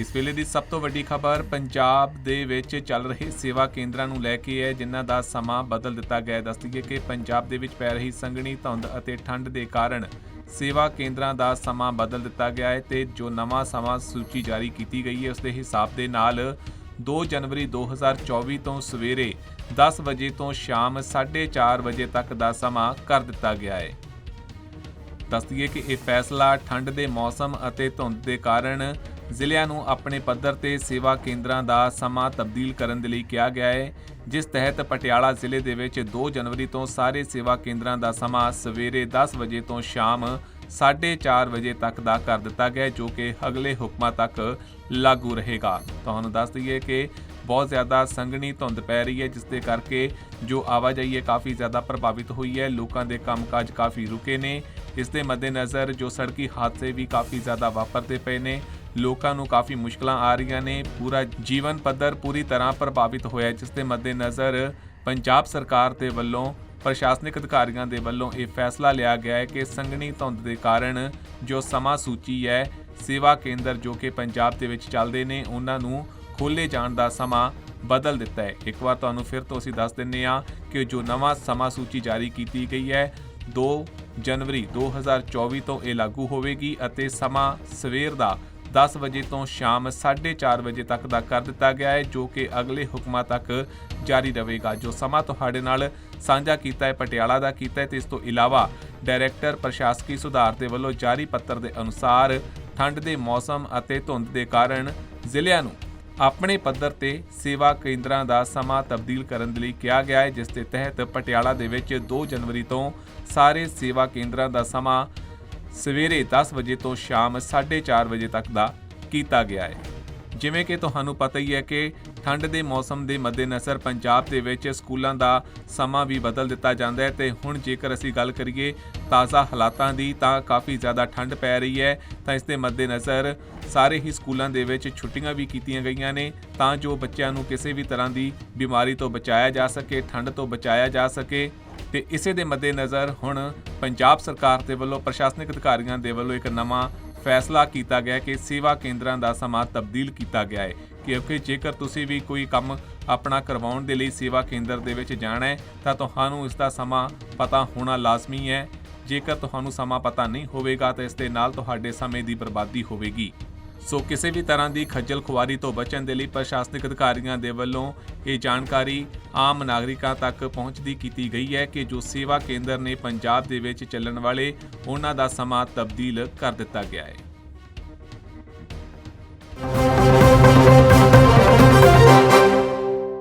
ਇਸ ਵੇਲੇ ਦੀ ਸਭ ਤੋਂ ਵੱਡੀ ਖਬਰ ਪੰਜਾਬ ਦੇ ਵਿੱਚ ਚੱਲ ਰਹੇ ਸੇਵਾ ਕੇਂਦਰਾਂ ਨੂੰ ਲੈ ਕੇ ਹੈ, ਜਿਨ੍ਹਾਂ ਦਾ ਸਮਾਂ ਬਦਲ ਦਿੱਤਾ ਗਿਆ ਹੈ। ਦੱਸ ਦਈਏ ਕਿ ਪੰਜਾਬ ਦੇ ਵਿੱਚ ਪੈ ਰਹੀ ਸੰਘਣੀ ਧੁੰਦ ਅਤੇ ਠੰਡ ਦੇ ਕਾਰਨ ਸੇਵਾ ਕੇਂਦਰਾਂ ਦਾ ਸਮਾਂ ਬਦਲ ਦਿੱਤਾ ਗਿਆ ਹੈ ਤੇ ਜੋ ਨਵਾਂ ਸਮਾਂ ਸੂਚੀ ਜਾਰੀ ਕੀਤੀ ਗਈ ਹੈ, ਉਸ ਦੇ ਹਿਸਾਬ ਦੇ ਨਾਲ 2 ਜਨਵਰੀ 2024 ਤੋਂ ਸਵੇਰੇ 10 ਵਜੇ ਤੋਂ ਸ਼ਾਮ 4:30 ਵਜੇ ਤੱਕ ਦਾ ਸਮਾਂ ਕਰ ਦਿੱਤਾ ਗਿਆ ਹੈ। ਦੱਸਦੀਏ ਕਿ ਇਹ ਫੈਸਲਾ ਠੰਡ ਦੇ ਮੌਸਮ ਅਤੇ ਧੁੰਦ ਦੇ ਕਾਰਨ ਜ਼ਿਲ੍ਹਿਆਂ ਨੂੰ ਆਪਣੇ ਪੱਧਰ ਤੇ ਸੇਵਾ ਕੇਂਦਰਾਂ ਦਾ ਸਮਾਂ ਤਬਦੀਲ ਕਰਨ ਦੇ ਲਈ ਕਿਹਾ ਗਿਆ ਹੈ, ਜਿਸ ਤਹਿਤ ਪਟਿਆਲਾ ਜ਼ਿਲ੍ਹੇ ਦੇ ਵਿੱਚ 2 ਜਨਵਰੀ ਤੋਂ ਸਾਰੇ ਸੇਵਾ ਕੇਂਦਰਾਂ ਦਾ ਸਮਾਂ ਸਵੇਰੇ 10 ਵਜੇ ਤੋਂ ਸ਼ਾਮ 4:30 ਵਜੇ ਤੱਕ ਦਾ ਕਰ ਦਿੱਤਾ ਗਿਆ ਜੋ ਕਿ ਅਗਲੇ ਹੁਕਮਾਂ ਤੱਕ ਲਾਗੂ ਰਹੇਗਾ। ਤੁਹਾਨੂੰ ਦੱਸ ਦਈਏ ਕਿ ਬਹੁਤ ਜ਼ਿਆਦਾ ਸੰਘਣੀ ਧੁੰਦ ਪੈ ਰਹੀ ਹੈ, ਜਿਸ ਦੇ ਕਰਕੇ ਜੋ ਆਵਾਜਾਈ ਹੈ ਕਾਫੀ ਜ਼ਿਆਦਾ ਪ੍ਰਭਾਵਿਤ ਹੋਈ ਹੈ, ਲੋਕਾਂ ਦੇ ਕੰਮਕਾਜ ਕਾਫੀ ਰੁਕੇ ਨੇ। ਇਸ ਦੇ ਮੱਦੇਨਜ਼ਰ ਜੋ ਸੜਕੀ ਹਾਦਸੇ ਵੀ ਕਾਫੀ ਜ਼ਿਆਦਾ ਵਾਪਰਦੇ ਪਏ ਨੇ ਲੋਕਾਂ ਨੂੰ ਕਾਫੀ ਮੁਸ਼ਕਲਾਂ ਆ ਰਹੀਆਂ ਨੇ। ਪੂਰਾ ਜੀਵਨ ਪੱਧਰ ਪੂਰੀ ਤਰ੍ਹਾਂ ਪ੍ਰਭਾਵਿਤ ਹੋਇਆ ਜਿਸ ਦੇ ਮੱਦੇਨਜ਼ਰ ਪੰਜਾਬ ਸਰਕਾਰ ਦੇ ਵੱਲੋਂ, ਪ੍ਰਸ਼ਾਸਨਿਕ ਅਧਿਕਾਰੀਆਂ ਦੇ ਵੱਲੋਂ ਇਹ ਫੈਸਲਾ ਲਿਆ ਗਿਆ ਹੈ ਕਿ ਸੰਘਣੀ ਧੁੰਦ ਦੇ ਕਾਰਨ ਜੋ ਸਮਾਂ ਸੂਚੀ ਹੈ, ਸੇਵਾ ਕੇਂਦਰ ਜੋ ਕਿ ਪੰਜਾਬ ਦੇ ਵਿੱਚ ਚੱਲਦੇ ਨੇ, ਉਹਨਾਂ ਨੂੰ ਖੋਲੇ ਜਾਣ ਦਾ ਸਮਾਂ ਬਦਲ ਦਿੱਤਾ ਹੈ। ਇੱਕ ਵਾਰ ਤੁਹਾਨੂੰ ਫਿਰ ਤੋਂ ਅਸੀਂ ਦੱਸ ਦਿੰਨੇ ਆ ਕਿ ਜੋ ਨਵਾਂ ਸਮਾਂ ਸੂਚੀ ਜਾਰੀ ਕੀਤੀ ਗਈ ਹੈ 2 ਜਨਵਰੀ 2024 ਤੋਂ ਇਹ ਲਾਗੂ ਹੋਵੇਗੀ ਅਤੇ ਸਮਾਂ ਸਵੇਰ ਦਾ 10 ਵਜੇ ਤੋਂ ਸ਼ਾਮ 4:30 ਵਜੇ ਤੱਕ ਦਾ ਕਰ ਦਿੱਤਾ ਗਿਆ ਹੈ, ਜੋ ਕਿ ਅਗਲੇ ਹੁਕਮਾਂ ਤੱਕ ਜਾਰੀ ਰਹੇਗਾ। ਜੋ ਸਮਾਂ ਤੁਹਾਡੇ ਨਾਲ ਸਾਂਝਾ ਕੀਤਾ ਹੈ, ਪਟਿਆਲਾ ਦਾ ਕੀਤਾ ਹੈ, ਤੇ ਇਸ ਤੋਂ ਇਲਾਵਾ ਡਾਇਰੈਕਟਰ ਪ੍ਰਸ਼ਾਸਕੀ ਸੁਧਾਰ ਦੇ ਵੱਲੋਂ ਜਾਰੀ ਪੱਤਰ ਦੇ ਅਨੁਸਾਰ ਠੰਡ ਦੇ ਮੌਸਮ ਅਤੇ ਧੁੰਦ ਦੇ ਕਾਰਨ ਜ਼ਿਲ੍ਹਿਆਂ ਨੂੰ ਆਪਣੇ ਪੱਧਰ ਤੇ ਸੇਵਾ ਕੇਂਦਰਾਂ ਦਾ ਸਮਾਂ ਤਬਦੀਲ ਕਰਨ ਦੇ ਲਈ ਕਿਹਾ ਗਿਆ ਹੈ, ਜਿਸ ਦੇ ਤਹਿਤ ਪਟਿਆਲਾ ਦੇ ਵਿੱਚ 2 ਜਨਵਰੀ ਤੋਂ ਸਾਰੇ ਸੇਵਾ ਕੇਂਦਰਾਂ ਦਾ ਸਮਾਂ ਸਵੇਰੇ 10 ਵਜੇ ਤੋਂ ਸ਼ਾਮ 4:30 ਵਜੇ ਤੱਕ ਦਾ ਕੀਤਾ ਗਿਆ ਹੈ। ਜਿਵੇਂ ਕਿ ਤੁਹਾਨੂੰ ਪਤਾ ਹੀ ਹੈ ਕਿ ਠੰਡ ਦੇ ਮੌਸਮ ਦੇ ਮੱਦੇਨਜ਼ਰ ਪੰਜਾਬ ਦੇ ਵਿੱਚ ਸਕੂਲਾਂ ਦਾ ਸਮਾਂ ਵੀ ਬਦਲ ਦਿੱਤਾ ਜਾਂਦਾ ਹੈ ਤੇ ਹੁਣ ਜੇਕਰ ਅਸੀਂ ਗੱਲ ਕਰੀਏ ਤਾਜ਼ਾ ਹਾਲਾਤਾਂ ਦੀ ਤਾਂ ਕਾਫੀ ਜ਼ਿਆਦਾ ਠੰਡ ਪੈ ਰਹੀ ਹੈ। ਤਾਂ ਇਸ ਦੇ ਮੱਦੇਨਜ਼ਰ ਸਾਰੇ ਹੀ ਸਕੂਲਾਂ ਦੇ ਵਿੱਚ ਛੁੱਟੀਆਂ ਵੀ ਕੀਤੀਆਂ ਗਈਆਂ ਨੇ ਤਾਂ ਜੋ ਬੱਚਿਆਂ ਨੂੰ ਕਿਸੇ ਵੀ ਤਰ੍ਹਾਂ ਦੀ ਬਿਮਾਰੀ ਤੋਂ ਬਚਾਇਆ ਜਾ ਸਕੇ, ਠੰਡ ਤੋਂ ਬਚਾਇਆ ਜਾ ਸਕੇ। ਤੇ ਇਸੇ ਦੇ ਮੱਦੇਨਜ਼ਰ ਹੁਣ ਪੰਜਾਬ ਸਰਕਾਰ ਦੇ ਵੱਲੋਂ ਪ੍ਰਸ਼ਾਸਨਿਕ ਅਧਿਕਾਰੀਆਂ ਦੇ ਵੱਲੋਂ ਇੱਕ ਨਵਾਂ ਫੈਸਲਾ ਕੀਤਾ ਗਿਆ ਕਿ ਸੇਵਾ ਕੇਂਦਰਾਂ ਦਾ ਸਮਾਂ ਤਬਦੀਲ ਕੀਤਾ ਗਿਆ ਹੈ ਕਿਉਂਕਿ ਜੇਕਰ ਤੁਸੀਂ ਵੀ ਕੋਈ ਕੰਮ ਆਪਣਾ ਕਰਵਾਉਣ ਦੇ ਲਈ ਸੇਵਾ ਕੇਂਦਰ ਦੇ ਵਿੱਚ ਜਾਣਾ ਹੈ, ਤਾਂ ਤੁਹਾਨੂੰ ਇਸ ਦਾ ਸਮਾਂ ਪਤਾ ਹੋਣਾ ਲਾਜ਼ਮੀ ਹੈ। ਜੇਕਰ ਤੁਹਾਨੂੰ ਸਮਾਂ ਪਤਾ ਨਹੀਂ ਹੋਵੇਗਾ, ਤਾਂ ਇਸ ਦੇ ਨਾਲ ਤੁਹਾਡੇ ਸਮੇਂ ਦੀ ਬਰਬਾਦੀ ਹੋਵੇਗੀ। ਸੋ ਕਿਸੇ ਵੀ ਤਰ੍ਹਾਂ ਦੀ ਖੱਜਲ ਖੁਆਰੀ ਤੋਂ ਬਚਣ ਦੇ ਲਈ ਪ੍ਰਸ਼ਾਸਨਿਕ ਅਧਿਕਾਰੀਆਂ ਦੇ ਵੱਲੋਂ ਇਹ ਜਾਣਕਾਰੀ ਆਮ ਨਾਗਰਿਕਾਂ ਤੱਕ ਪਹੁੰਚਦੀ ਕੀਤੀ ਗਈ ਹੈ ਕਿ ਜੋ ਸੇਵਾ ਕੇਂਦਰ ਨੇ ਪੰਜਾਬ ਦੇ ਵਿੱਚ ਚੱਲਣ ਵਾਲੇ ਉਹਨਾਂ ਦਾ ਸਮਾਂ ਤਬਦੀਲ ਕਰ ਦਿੱਤਾ ਗਿਆ ਹੈ।